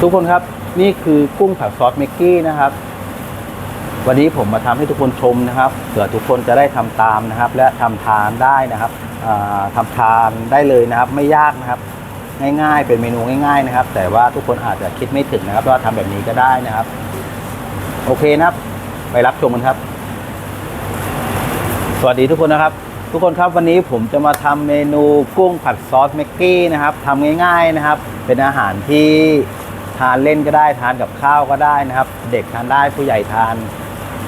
ทุกคนครับนี่คือกุ้งผัดซอสเมกกี้นะครับ วันนี้ผมมาทำให้ทุกคนชมนะครับเผื่อทุกคนจะได้ทำตามนะครับ และทำทานได้นะครับอ่าทำทานได้เลยนะครับ ไม่ยากนะครับ ง่ายๆ เป็นเมนูง่าย ๆนะครับ แต่ว่าทุกคนอาจจะคิดไม่ถึงนะครับว่าทำแบบนี้ก็ได้นะครับ โอเคนะครับ ไปรับชมกันครับ สวัสดีทุกคนนะครับ ทุกคนครับวันนี้ผมจะมาทำเมนูกุ้งผัดซอสเมกกี้นะครับทำง่าย ๆนะครับ เป็นอาหารที่ ทานเล่นก็ได้ทานกับข้าวก็ได้นะครับ เด็กทานได้ผู้ใหญ่ทาน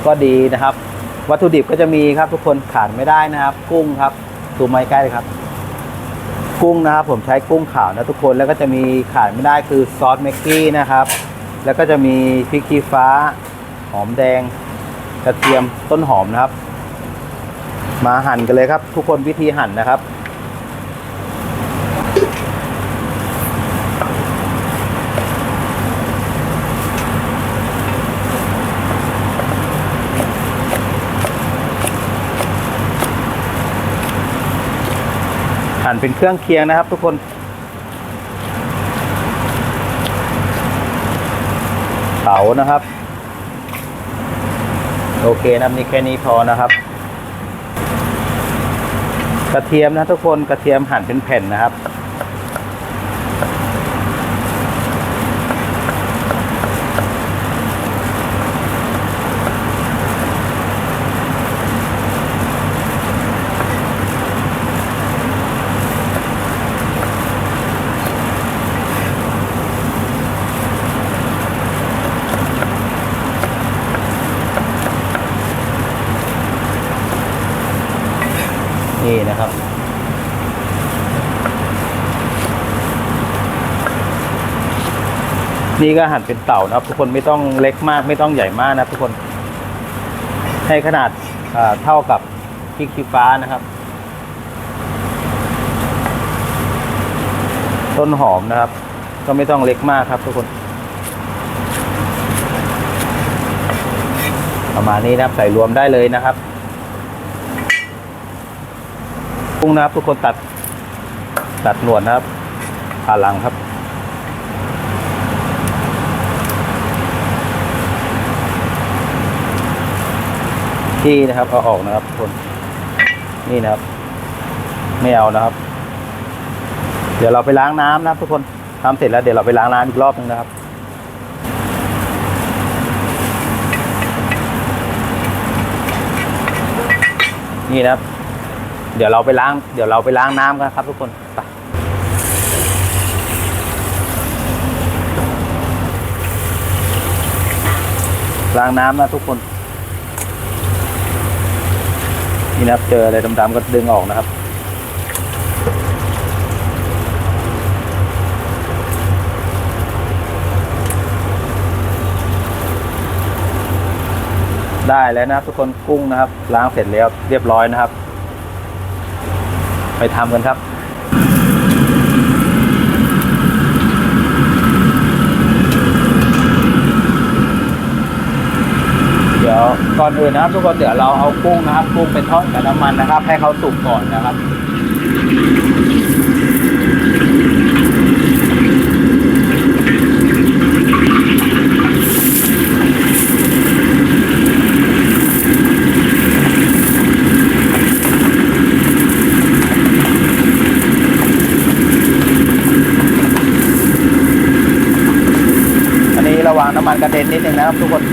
ก็ดีนะครับ วัตถุดิบก็จะมีครับ ทุกคนขาดไม่ได้นะครับ กุ้งครับซูมมาใกล้เลยครับ กุ้งนะครับ ผมใช้กุ้งขาวนะทุกคนแล้วก็จะมีขาดไม่ได้คือซอสเมกกี้นะครับ แล้วก็จะมีพริกชี้ฟ้า หอมแดง กระเทียมต้นหอมนะครับ มาหั่นกันเลยครับ ทุกคนวิธีหั่นนะครับ หั่นเป็นเครื่องเคียงนะครับ ทุกคน เต๋านะครับ โอเคนะนี่แค่นี้พอนะครับ กระเทียมนะทุกคนกระเทียมหั่นเป็นแผ่นนะครับ นี่ก็หั่นเป็นเต่านะครับทุกคนไม่ต้องเล็กมากไม่ต้องใหญ่มากนะทุกคน ให้ขนาดเท่ากับพริกชี้ฟ้านะครับ ต้นหอมนะครับ ก็ไม่ต้องเล็กมากครับทุกคน ประมาณนี้นะครับใส่รวมได้เลยนะครับกุ้งนะครับทุกคนตัดตัดหนวดนะครับผ่าหลังครับ ที่นะครับเอาออกนะครับทุกคนนี่นะครับ ไม่เอานะครับ เดี๋ยวเราไปล้างน้ำนะครับทุกคนทำเสร็จแล้วเดี๋ยวเราไปล้างน้ำอีกรอบนึงนะครับนี่นะครับ เดี๋ยวเราไปล้าง เดี๋ยวเราไปล้างน้ำกันครับ ทุกคนไปล้างน้ำนะทุกคน นี่นะครับเจออะไรดำๆก็ดึงออกนะครับได้แล้วนะครับทุกคนกุ้งนะครับล้างเสร็จแล้วเรียบร้อยนะครับ ไปทำกันครับ เดี๋ยว ก่อนอื่นนะครับ ทุกคนเดี๋ยวเราเอากุ้งนะครับกุ้งไปทอดกับน้ำมันนะครับ ให้เขาสุกก่อนนะครับอันนี้ระวังน้ำมันกระเด็นนิดนึงนะครับทุกคน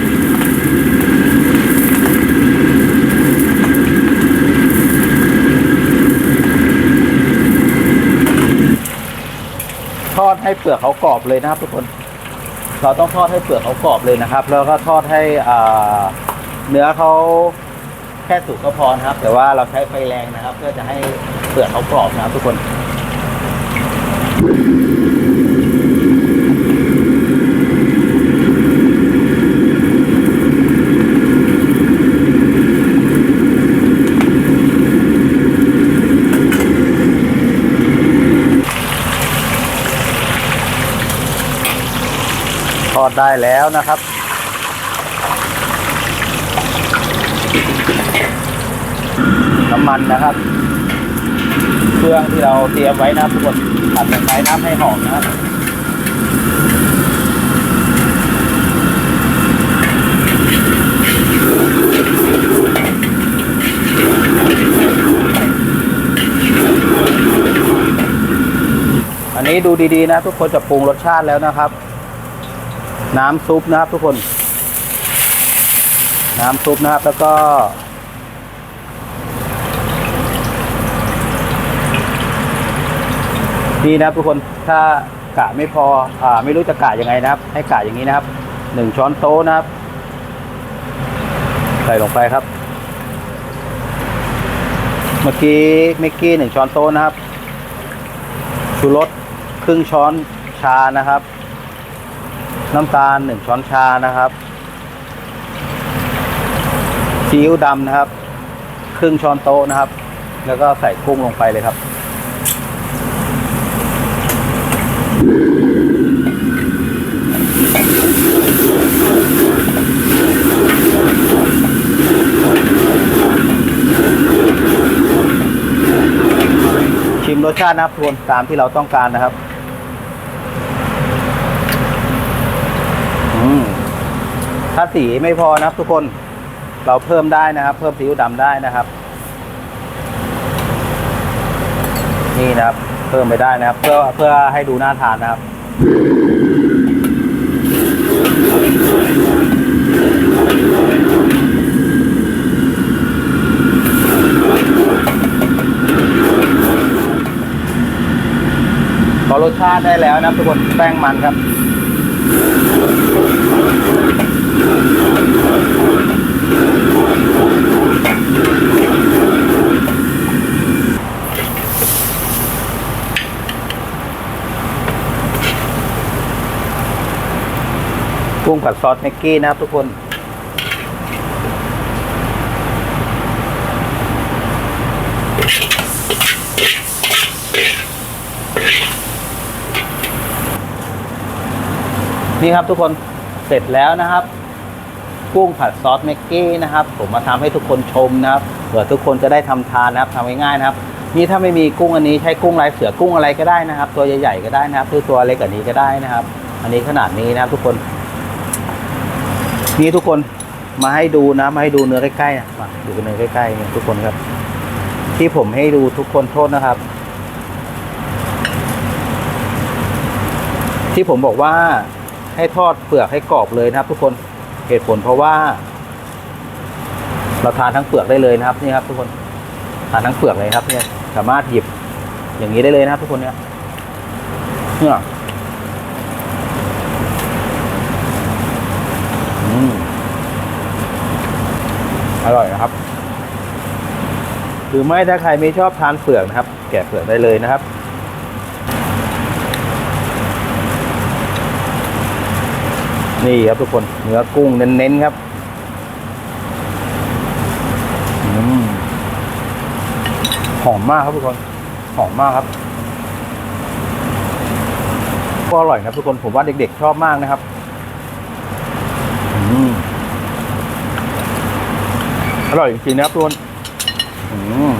ทอด ให้เปลือกเขากรอบเลยนะครับ ทุกคน เราต้องทอดให้เปลือกเขากรอบเลยนะครับ แล้วก็ทอดให้เนื้อเขาแค่สุกก็พอนะครับ แต่ว่าเราใช้ไฟแรงนะครับ เพื่อจะให้เปลือกเขากรอบนะครับ ทุกคน อดได้แล้วนะครับ น้ำมันนะครับ เครื่องที่เราเตรียมไว้นะทุกคนผัดตะไฟน้ำให้หอมนะอันนี้ดูดีๆนะทุกคนจะปรุงรสชาติแล้วนะครับ น้ำซุปนะครับทุกคน น้ำซุปนะครับ แล้วก็ นี่นะครับทุกคนถ้ากะไม่พออ่าไม่รู้จะกะยังไงนะครับ ให้กะอย่างนี้นะครับหนึ่งช้อนโต๊ะนะครับ ใส่ลงไปครับ เมื่อกี้เมกกี้หนึ่งช้อนโต๊ะนะครับชูรสครึ่งช้อนชานะครับ น้ำตาลหนึ่งช้อนชานะครับซีอิ๊วดำนะครับ ครึ่งช้อนโต๊ะนะครับ แล้วก็ใส่กุ้งลงไปเลยครับ ชิมรสชาตินะครับทุกคนตามที่เราต้องการนะครับ อืม ถ้าสีไม่พอนะครับทุกคนเราเพิ่มได้นะครับ เพิ่มซีอิ๊วดำได้นะครับ นี่นะครับ เพิ่มไปได้นะครับ เพื่อเพื่อให้ดูน่าทานนะครับพอรสชาติได้แล้วนะทุกคนแป้งมันครับ กุ้งผัดซอสแม็กกี้นะครับทุกคนนี่ครับทุกคนเสร็จแล้วนะครับ กุ้งผัดซอสแม็กกี้นะครับ ผมมาทำให้ทุกคนชมนะครับเผื่อทุกคนจะได้ทำทานนะครับทำง่ายๆนะครับ นี่ถ้าไม่มีกุ้งอันนี้ใช้กุ้งลายเสือกุ้งอะไรก็ได้นะครับ ตัวใหญ่ๆก็ได้นะครับหรือตัวเล็กกว่านี้ก็ได้นะครับ อันนี้ขนาดนี้นะครับทุกคน นี่ทุกคนมาให้ดูนะมาให้ดูเนื้อใกล้ๆนะมาดูกันเนื้อใกล้ๆเนี่ยทุกคนครับ ที่ผมให้ดูทุกคนโทษนะครับ ที่ผมบอกว่าให้ทอดเปลือกให้กรอบเลยนะครับ ทุกคนเหตุผลเพราะว่า เราทานทั้งเปลือกได้เลยนะครับนี่ครับ ทุกคนทานทั้งเปลือกเลยครับ เนี่ย สามารถหยิบอย่างนี้ได้เลยนะครับ ทุกคนเนี่ยเนี่ย อร่อยนะครับ หรือไม่ถ้าใครไม่ชอบทานเปลือกนะครับ แกะเปลือกได้เลยนะครับนี่ครับทุกคนเนื้อกุ้งเน้นๆครับอืมหอมมากครับทุกคนหอมมากครับก็อร่อยครับทุกคนผมว่าเด็กๆชอบมากนะครับอืม อร่อยจริงๆนะครับทุกคนอืม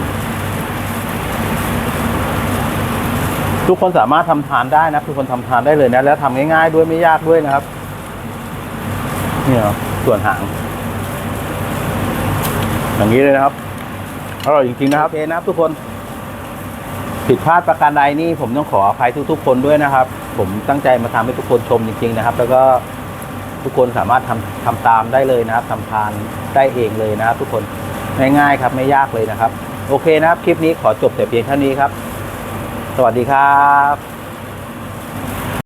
ทุกคนสามารถทำทานได้นะทุกคนทำทานได้เลยนะ แล้วทำง่ายๆด้วยไม่ยากด้วยนะครับ เนี่ยส่วนหาง อย่างนี้เลยนะครับอร่อยจริงๆนะครับโอเคนะครับทุกคนผิดพลาดประการใดนี่ผมต้องขออภัยทุกๆ คนด้วยนะครับ ผมตั้งใจมาทำให้ทุกคนชมจริง ๆ นะครับ แล้วก็ ทุกคนสามารถทำทำตามได้เลยนะครับทำทานได้เองเลยนะครับ ทุกคนง่ายๆครับไม่ยากเลยนะครับ โอเคนะครับ คลิปนี้ขอจบแต่เพียงเท่านี้ครับ สวัสดีครับ